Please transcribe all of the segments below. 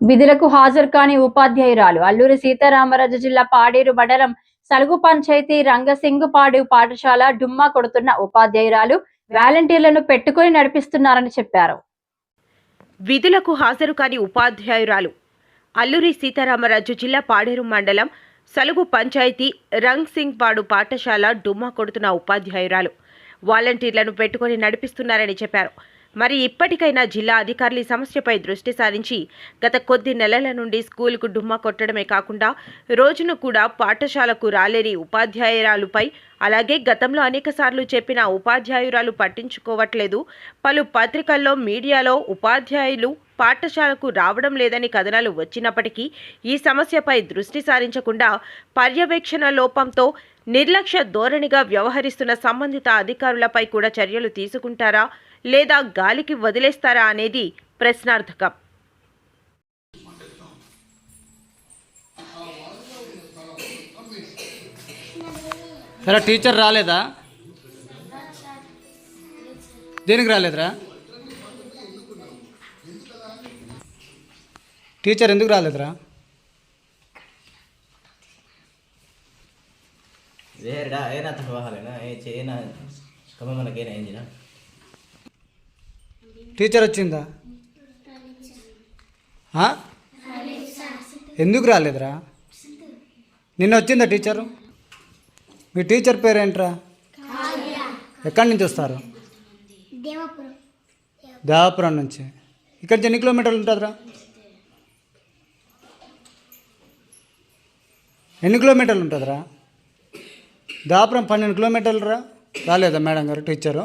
విధులకు హాజరు కాని ఉపాధ్యాయురాలు. అల్లూరి సీతారామరాజు జిల్లా పాడేరు మండలం సలుగు పంచాయతీ రంగసింగుపాడు పాఠశాల డుమ్మా కొడుతున్న ఉపాధ్యాయురాలు వాలంటీర్లను పెట్టుకుని నడిపిస్తున్నారని చెప్పారు. విధులకు హాజరు కాని ఉపాధ్యాయురాలు. అల్లూరి సీతారామరాజు జిల్లా పాడేరు మండలం సలుగు పంచాయతీ రంగ్ సింగ్ పాడు పాఠశాల డుమ్మా కొడుతున్న ఉపాధ్యాయురాలు. వాలంటీర్లను పెట్టుకొని నడిపిస్తున్నారని చెప్పారు. మరి ఇప్పటికైనా జిల్లా అధికారులు ఈ సమస్యపై దృష్టి సారించి గత కొద్ది నెలల నుండి స్కూలుకు డుమ్మా కొట్టడమే కాకుండా రోజును కూడా పాఠశాలకు రాలేని ఉపాధ్యాయురాలుపై అలాగే గతంలో అనేకసార్లు చెప్పిన ఉపాధ్యాయురాలు పట్టించుకోవట్లేదు. పలు పత్రికల్లో మీడియాలో ఉపాధ్యాయులు పాఠశాలకు రావడం లేదని కథనాలు వచ్చినప్పటికీ ఈ సమస్యపై దృష్టి సారించకుండా పర్యవేక్షణ లోపంతో నిర్లక్ష్య ధోరణిగా వ్యవహరిస్తున్న సంబంధిత అధికారులపై కూడా చర్యలు తీసుకుంటారా? లేదా గాలికి వదిలేస్తారా అనేది ప్రశ్నార్థకం. సరే టీచర్ రాలేదా? దేనికి రాలేదురా? టీచర్ ఎందుకు రాలేదురా? వేరేడా? ఏనా తహవాలేనా ఏ చేయనా కమ్మ మనకేనా? ఏందినా టీచర్ వచ్చిందా? ఎందుకు రాలేదురా? నిన్న వచ్చిందా టీచరు మీ టీచర్ పేరేంట్రా? ఎక్కడి నుంచి వస్తారు? దేవాపురం నుంచి. ఇక్కడ నుంచి ఎన్ని కిలోమీటర్లు ఉంటుందిరా? ఎన్ని కిలోమీటర్లు ఉంటుందిరా? దాపురం పన్నెండు కిలోమీటర్లు రా? రాలేదా మేడం గారు టీచరు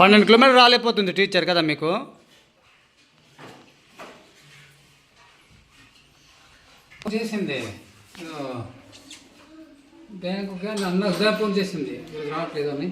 పన్నెండు కిలోమీటర్లు రాలేకపోతుంది టీచర్ కదా మీకు? చేసింది. బ్యాంకు అన్న ఫోన్ చేసింది. రావట్లేదు అని